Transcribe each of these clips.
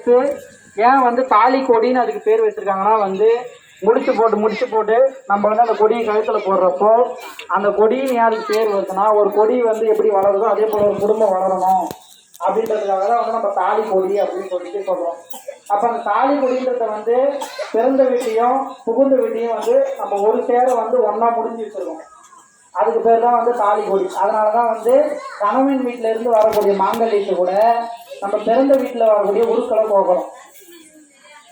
எடுத்து ஏன் வந்து தாலி கொடின்னு அதுக்கு பேர் வச்சிருக்காங்கன்னா வந்து முடிச்சு போட்டு முடிச்சு போட்டு நம்ம வந்து அந்த கொடியை கழுத்தில் போடுறப்போ அந்த கொடின்னு யாருக்கு பேர் வருதுன்னா ஒரு கொடி வந்து எப்படி வளருதோ அதே போல் ஒரு குடும்பம் வளரணும். அப்படின்றதுக்காக தான் வந்து நம்ம தாலி கொடி அப்படின்னு சொல்லிட்டு சொல்கிறோம் அப்போ அந்த தாலி கொடின்றத வந்து பிறந்த வீட்டையும் புகுந்த வீட்டையும் வந்து நம்ம ஒரு சேர வந்து ஒன்றா முடிஞ்சு வச்சிருக்கோம். அதுக்கு பேர் தான் வந்து தாலி கொடி. அதனால தான் வந்து கணவன் வீட்டிலேருந்து வரக்கூடிய மாங்கல்யத்தை கூட நம்ம பிறந்த வீட்டில் வரக்கூடிய உருக்களை போகிறோம்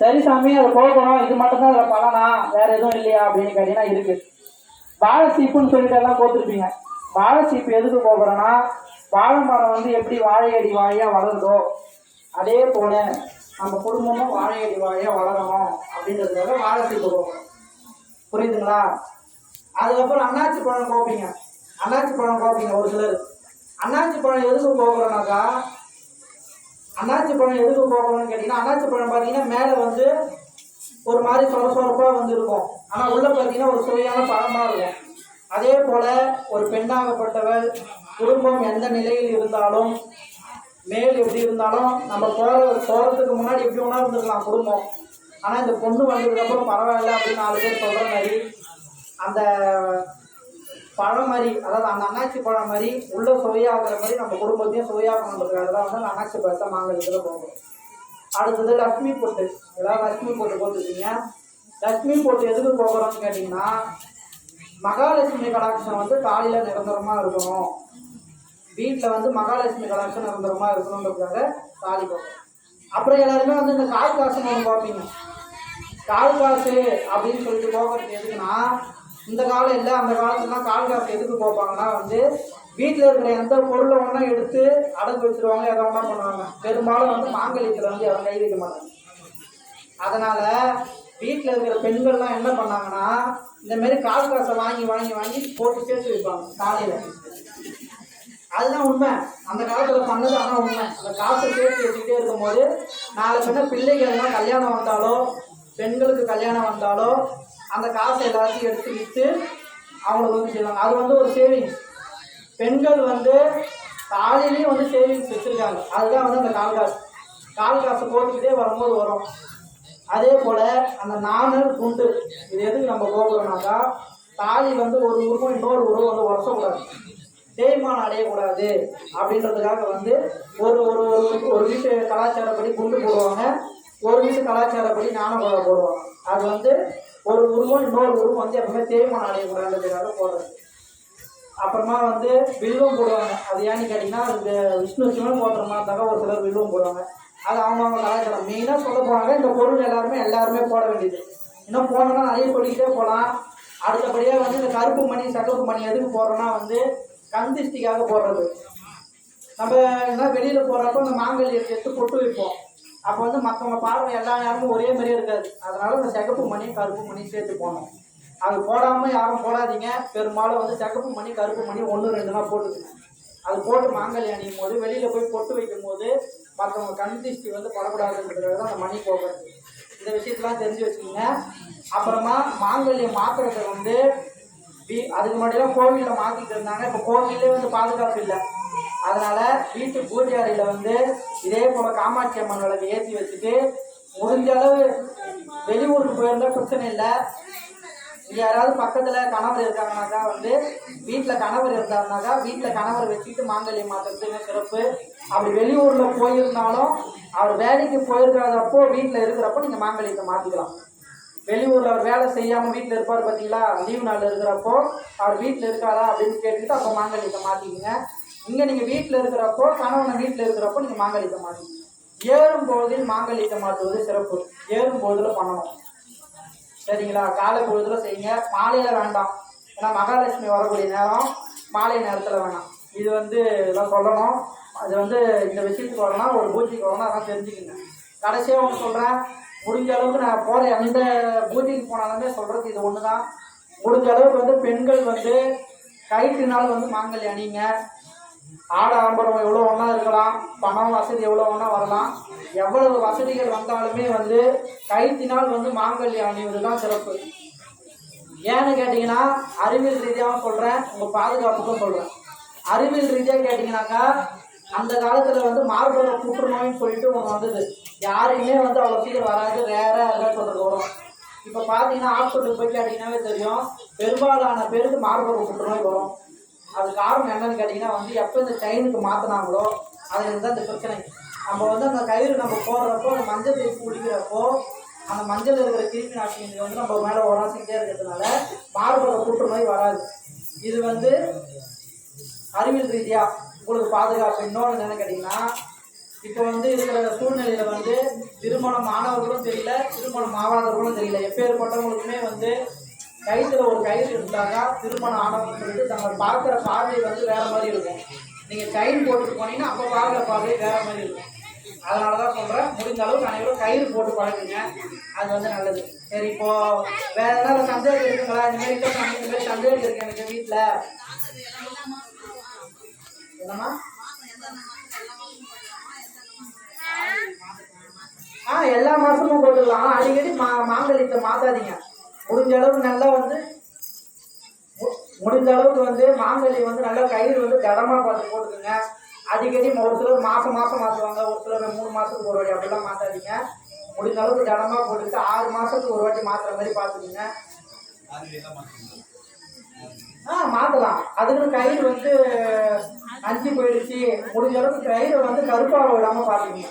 சரி சாமி அதை போகணும் இது மட்டும் தான் அதில் பலனா? வேற எதுவும் இல்லையா அப்படின்னு கேட்டீங்கன்னா இருக்கு. வாழை சீப்புன்னு சொல்லிட்டு எல்லாம் போத்திருப்பீங்க வாழை சீப்பு எதுக்கு போகிறோன்னா வாழை மரம் வந்து எப்படி வாழையடி வாழையாக வளருதோ அதே போல நம்ம குடும்பமும் வாழையடி வாழையா வளரணும் அப்படின்றதுக்காக வாழை சீப்பு போகணும் புரியுதுங்களா? அதுக்கப்புறம் அண்ணாச்சி பழம் கோப்பீங்க அண்ணாச்சி பழம் கோப்பீங்க ஒரு சிலர். அண்ணாச்சி பழம் எதுக்கு போகிறோம்னாக்கா அண்ணாச்சி பழம் எதுக்கு போகணும்னு கேட்டிங்கன்னா அண்ணாச்சி பழம் பார்த்தீங்கன்னா மேலே வந்து ஒரு மாதிரி சொர சொரப்பாக வந்துருக்கும். ஆனால் உள்ளே பார்த்தீங்கன்னா ஒரு சுவையான பழமாக இருக்கும். அதே போல் ஒரு பெண்ணாகப்பட்டவர் குடும்பம் எந்த நிலையில் இருந்தாலும் மேல் எப்படி இருந்தாலும் நம்ம போகிற போகிறதுக்கு முன்னாடி எப்படி உணர்ந்துருக்கலாம் குடும்பம். ஆனால் இந்த பொண்ணு வந்ததுக்கப்புறம் பரவாயில்ல அப்படின்னு நாலு பேர் சொல்கிற மாதிரி அந்த பழம் மாதிரி அதாவது அந்த அண்ணாச்சி பழம் மாதிரி உள்ள சுவையாகிற மாதிரி நம்ம குடும்பத்தையும் சுவையாகணுன்றதுக்காக தான் வந்து அந்த அண்ணாச்சி பழத்தை மாங்கல்யத்தில் போகும் அடுத்தது லக்ஷ்மி பொட்டு. ஏதாவது லக்ஷ்மி பொட்டு போட்டுருக்கீங்க? லக்ஷ்மி பொட்டு எதுக்கு போகிறோம்னு கேட்டிங்கன்னா மகாலட்சுமி கடாட்சம் வந்து காலையில் நிரந்தரமாக இருக்கணும். வீட்டில் வந்து மகாலட்சுமி கடாட்சம் நிரந்தரமாக இருக்கணுன்றதுக்காக தாலி போகிறோம் அப்புறம் எல்லாருமே வந்து இந்த காய் காசு ஒன்று பார்ப்பீங்க. கால் காசு அப்படின்னு சொல்லிட்டு போகிறது எதுக்குன்னா இந்த காலம் இல்லை அந்த காலத்துலலாம் கால் எதுக்கு போப்பாங்கன்னா வந்து வீட்டில் இருக்கிற எந்த பொருளை ஒன்றா எடுத்து அடகு வச்சிருவாங்க எதை ஒன்றா பண்ணுவாங்க. பெரும்பாலும் வந்து மாங்கலியத்தில் வந்து யாரும் கை வைக்க மாட்டாங்க. அதனால வீட்டில் இருக்கிற பெண்கள்லாம் என்ன பண்ணாங்கன்னா இந்த மாதிரி கால் காசை வாங்கி வாங்கி வாங்கி போட்டு சேர்த்து வைப்பாங்க காலையில். அதுதான் உண்மை. அந்த காலத்தில் பண்ணது ஆனால் உண்மை. அந்த காசை சேர்த்து வச்சுக்கிட்டே இருக்கும்போது நாலு பின்ன பிள்ளைகள்லாம் கல்யாணம் வந்தாலோ பெண்களுக்கு கல்யாணம் வந்தாலோ அந்த காசை எல்லாத்தையும் எடுத்து விற்று அவங்களுக்கு வந்து செய்வாங்க. அது வந்து ஒரு சேவிங்ஸ் பெண்கள் வந்து தாலிலையும் வந்து சேவிங்ஸ் வச்சுருக்காங்க. அதுதான் வந்து அந்த கால் காசு. கால் காசு போட்டுக்கிட்டே வரும்போது வரும். அதே போல் அந்த நாணல் குண்டு இது எதுக்கு நம்ம போகிறோம்னாக்கா தாலி வந்து ஒரு உருவம் இன்னொரு உருவம் வந்து உரசக்கூடாது. தேய்மானம் அடையக்கூடாது அப்படின்றதுக்காக வந்து ஒரு ஒரு ஒரு ஒரு வீட்டு கலாச்சாரப்படி குண்டு போடுவாங்க. ஒரு வீட்டு கலாச்சாரப்படி ஞானகுலம் போடுவாங்க அது வந்து ஒரு உருவம் இன்னொரு உருவம் வந்து எப்பவுமே தேய்மானம் அடையக்கூடாதுன்றதுக்காக போடுறது. அப்புறமா வந்து வில்வம் போடுவாங்க. அது ஏன்னு கேட்டிங்கன்னா அது விஷ்ணு சிவன் போடுற மாதிரி இருந்தாக்க ஒரு சிலர் வில்வம் போடுவாங்க. அது அவங்கவுங்க கலாச்சாரம். மெயினாக சொல்ல போனாங்க இந்த பொருள் எல்லாருமே எல்லாருமே போட வேண்டியது. இன்னும் போனோம்னா நிறைய சொல்லிக்கிட்டே போகலாம் அடுத்தபடியாக வந்து இந்த கருப்பு மணி சகப்பு மணி எதுக்கு போடுறோன்னா வந்து கந்திஷ்டிக்காக போடுறது. நம்ம என்ன வெளியில் போகிறப்போ இந்த மாங்கல்யத்தை எடுத்து கொட்டு வைப்போம். அப்போ வந்து மற்றவங்க பார்வை எல்லா நேரமும் ஒரே மாதிரியே இருக்காது. அதனால இந்த சிகப்பு மணி கருப்பு மணி சேர்த்து போனோம் அது போடாமல் யாரும் போடாதீங்க. பெரும்பாலும் வந்து சிகப்பு மணி கருப்பு மணி ஒன்று ரெண்டு நாள் போட்டுக்கணும். அது போட்டு மாங்கல்யம் அணியும் போது வெளியில் போய் பொட்டு வைக்கும் போது மற்றவங்க கண் திருஷ்டி வந்து படக்கூடாதுன்றதுக்காக தான் அந்த மணி போகிறது இந்த விஷயத்தெல்லாம் தெரிஞ்சு வச்சுக்கோங்க. அப்புறமா மாங்கல்யம் மாத்திரத்தை வந்து அதுக்கு முன்னாடிலாம் கோவிலில் மாற்றிட்டு இருந்தாங்க. இப்போ கோவிலே வந்து பாதுகாப்பு இல்லை. அதனால வீட்டு பூஜை அறையில வந்து இதே போல காமாட்சி அம்மன் விளக்கு ஏற்றி வச்சுட்டு முடிஞ்ச அளவு வெளியூருக்கு போயிருந்தா பிரச்சனை இல்லை. யாராவது பக்கத்துல கணவர் இருக்காங்கனாக்கா வந்து வீட்டுல கணவர் இருந்தாருனாக்கா வீட்டுல கணவர் வச்சுட்டு மாங்கல்யம் மாத்துறதுங்க சிறப்பு. அப்படி வெளியூர்ல போயிருந்தாலும் அவர் வேலைக்கு போயிருக்கிறதப்போ வீட்டுல இருக்கிறப்போ நீங்க மாங்கல்யத்தை மாத்திக்கலாம். வெளியூர்ல அவர் வேலை செய்யாம வீட்டுல இருப்பார் பாத்தீங்களா? லீவ் நாள் இருக்கிறப்போ அவர் வீட்டுல இருக்காரா அப்படின்னு கேட்டுட்டு அப்போ மாங்கல்யத்தை மாத்திக்கங்க. இங்க நீங்க வீட்டுல இருக்கிறப்போ கணவனை வீட்டுல இருக்கிறப்போ நீங்க மாங்கலிக்க மாட்டீங்க ஏறும் போதில் மாங்கல்யத்தை மாற்றுவது சிறப்பு. ஏறும் போதுல பண்ணணும். சரிங்களா? காலை பொழுதுல செய்யுங்க. மாலையில வேண்டாம். ஏன்னா மகாலட்சுமி வரக்கூடிய நேரம் மாலை நேரத்தில் வேணாம். இது வந்து இதெல்லாம் சொல்லணும். அது வந்து இந்த விஷயத்துக்கு வரணும் ஒரு பூஜைக்கு வரணும் அதெல்லாம் தெரிஞ்சுக்கங்க. கடைசியாக ஒன்று சொல்கிறேன் முடிஞ்ச அளவுக்கு நான் போகிற எந்த பூஜைக்கு போனாலுமே சொல்கிறது இது ஒன்று தான் முடிஞ்ச அளவுக்கு வந்து பெண்கள் வந்து கயிற்றுனால வந்து மாங்கல்யம் அணிங்க ஆட ஆடம்பரம் எவ்வளோ ஒன்றா இருக்கலாம் பணம் வசதி எவ்வளோ ஒன்றா வரலாம். எவ்வளவு வசதிகள் வந்தாலுமே வந்து கைத்தினால் வந்து மாங்கல்யம் அணிவது தான் சிறப்பு. ஏன்னு கேட்டிங்கன்னா அறிவியல் ரீதியாகவும் சொல்கிறேன் உங்கள் பாதுகாப்புக்கும் சொல்கிறேன் அறிவியல் ரீதியாக கேட்டிங்கனாக்கா அந்த காலத்தில் வந்து மார்பக புற்றுநோய்னு சொல்லிட்டு ஒன்று வந்தது. யாரையுமே வந்து அவ்வளோ சீக்கிரம் வராது ரேராக இருக்கா சொல்கிறது வரும். இப்போ பார்த்தீங்கன்னா ஹாஸ்பிட்டலுக்கு போய் கேட்டிங்கன்னாவே தெரியும் பெரும்பாலான பேருக்கு மார்பக புற்றுநோய் வரும். அது காரணம் என்னன்னு கேட்டிங்கன்னா வந்து எப்போ இந்த செயினுக்கு மாற்றினாங்களோ அதுலேருந்து தான் இந்த பிரச்சனை. நம்ம வந்து அந்த கயிறு நம்ம போடுறப்போ அந்த மஞ்சள் தேய்ச்சி குடிக்கிறப்போ அந்த மஞ்சள் இருக்கிற கிருமி நாசினி வந்து நம்ம மேலே உராசிக்கிட்டே இருக்கிறதுனால மார்பக புற்றுநோய் வராது. இது வந்து அறிவியல் ரீதியா உங்களுக்கு பாதுகாப்பு. இன்னொன்று என்னன்னு கேட்டிங்கன்னா இப்போ வந்து இருக்கிற சூழ்நிலையில் வந்து திருமணம் ஆனவர்களும் தெரியல திருமணம் ஆகாதவர்களும் தெரியல. எப்பேற்பட்டவங்களுக்குமே வந்து கயிற்றுல ஒரு கயிறு இருந்தாக்கா திருமணம் ஆனவங்க நம்ம பார்க்குற பார்வை வந்து வேற மாதிரி இருக்கும். நீங்கள் கயிறு போட்டு போனீங்கன்னா அப்போ பார்க்குற பார்வை வேற மாதிரி இருக்கும். அதனால தான் சொல்கிறேன் முடிந்த அளவுக்கு அனைவரும் கயிறு போட்டு பழகுங்க. அது வந்து நல்லது. சரி இப்போ வேற ஏதாவது சந்தேகம் இருக்குங்களா? இந்த மாதிரி இந்த மாதிரி சந்தேகம் இருக்கு எனக்கு வீட்டில் என்னம்மா? ஆ எல்லா மாசமும் போட்டுக்கலாம். அடிக்கடி மா மாங்கல்யத்தை மாத்தாதீங்க. முடிஞ்ச அளவுக்கு நல்லா வந்து மு- முடிஞ்ச அளவுக்கு வந்து மாங்கல்யம் வந்து நல்லா கயிறு வந்து ஜடமா பார்த்து போட்டுக்கோங்க. அடிக்கடி ஒரு சிலர் மாதம் மாதம் மாற்றுவாங்க ஒரு சிலர் மூணு மாதத்துக்கு ஒரு வாட்டி அப்படிலாம் மாற்றாதீங்க முடிஞ்ச அளவுக்கு ஜடமா போட்டுக்கிட்டு ஆறு மாதத்துக்கு ஒரு வாட்டி மாற்றுற மாதிரி பார்த்துக்குங்க. ஆ மாற்றலாம் அதுக்குன்னு கயிறு வந்து அஞ்சு போயிடுச்சு. முடிஞ்ச அளவுக்கு கயிறை வந்து கருப்பாக விடாமல் பார்த்துக்குங்க.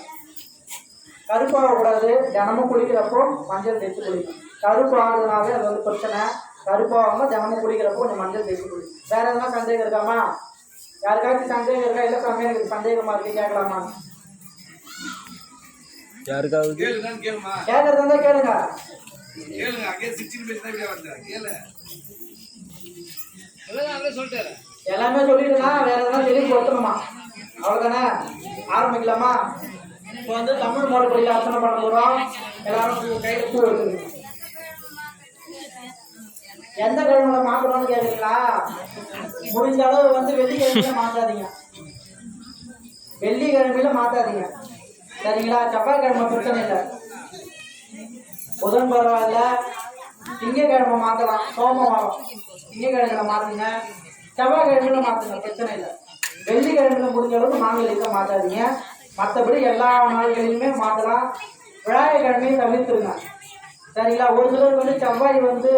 கருப்பாக கூடாது தினமும் குளிக்கிறப்போ மஞ்சள் தைச்சு குளிக்கணும். கருப்பு ஆகுதுனாவே அது வந்து பிரச்சனை. கருப்பாகாம தினமும் குளிக்கிறப்போ கொஞ்சம் மஞ்சள் தேய்ச்சி குளிக்கணும் வேற எதனா சந்தேகம் இருக்காமா? யாருக்காச்சும் சந்தேகம் இருக்கா? இல்லை சாமி எனக்கு சந்தேகமா இருக்கு கேட்கலாமா? யாருக்காவது? கேட்கறதா இருந்தா கேளுங்க. கேளுங்க அங்கே சிக்ஸ்டின் பேஜ் தான் இப்படியே வந்தேன். கேளு. எல்லாம் நல்லா சொல்லிட்டாரு எல்லாமே சொல்லிடலாம் வேற எதனா தெளிவு கொடுத்துணுமா அவ்வளோதானே ஆரம்பிக்கலாமா? இப்போ வந்து தமிழ் மறுபடியில் அர்ச்சனை பண்ண போகிறோம் எல்லாரும் கையில் பூ எடுத்துருங்க எந்த கிழமையில மாற்றணும்னு கேட்குறீங்களா முடிஞ்ச அளவு வந்து வெள்ளிக்கிழமையில மாற்றாதீங்க வெள்ளிக்கிழமையில மாற்றாதீங்க சரிங்களா? செவ்வாய்க்கிழமை பிரச்சனை இல்லை. புதன் பரவாயில்ல. திங்கக்கிழமை மாற்றலாம் சோமவாரம் திங்கக்கிழமையில மாற்றுங்க செவ்வாய்க்கிழமையில மாற்றுங்க பிரச்சனை இல்லை. வெள்ளிக்கிழமையில முடிஞ்ச அளவுக்கு மாங்கல்யத்தை மாற்றாதீங்க மற்றபடி எல்லா நாள்களிலுமே மாற்றலாம் விழாயக்கிழமையும் தவிர்த்துருங்க. சரிங்களா? ஒரு சிலர் வந்து செவ்வாய் வந்து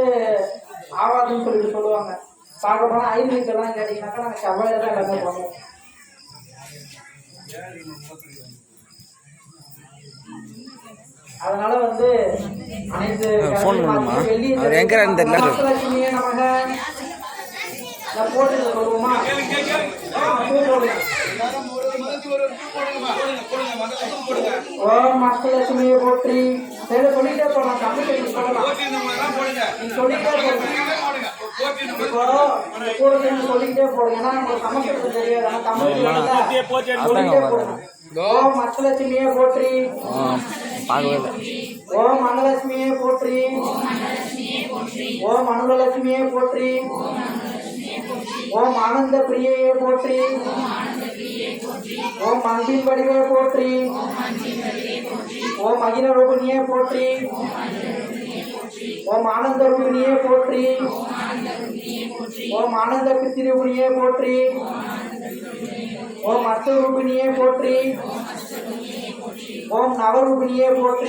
ஆகாதுன்னு சொல்லிட்டு சொல்லுவாங்க. பார்க்க போனால் ஐநூறுக்கெல்லாம் கேட்டிங்கனாக்கா நாங்கள் செவ்வாயில தான் எல்லாமே பண்ணுவோம் அதனால வந்து அனைத்து. மகாலட்சுமியே நமக போட்டு சொல்லுவோமா. ஓம் அஷ்டலட்சுமியை போற்றி. சரி சொல்லிட்டே போலாம் சொல்லலாம் நீ சொல்லிட்டே போடுங்க. கூட சேர்ந்து சொல்லிக்கிட்டே போடுங்க ஏன்னா நமக்கு சமஸ்கிருதம் தெரியாது. ஆனா தமிழ்? சொல்லிட்டே போடுங்க ஓம் அஷ்டலட்சுமியை போற்றி. ஓம் அன்னலட்சுமியே போற்றி. ஓம் அனுலட்சுமியே போற்றி. ஓம் ஆனந்த பிரியையே போற்றி. ஓம் அன்பின் வடிவே போற்றி. ஓம் அகில ரூபிணியே போற்றி. ஓம் ஆனந்த ரூபிணியே போற்றி. ஓம் ஆனந்த பித்திரூபிணியே போற்றி. ஓம் அஷ்ட ரூபிணியே போற்றி. ஓம் நவரூபிணியே போற்றி.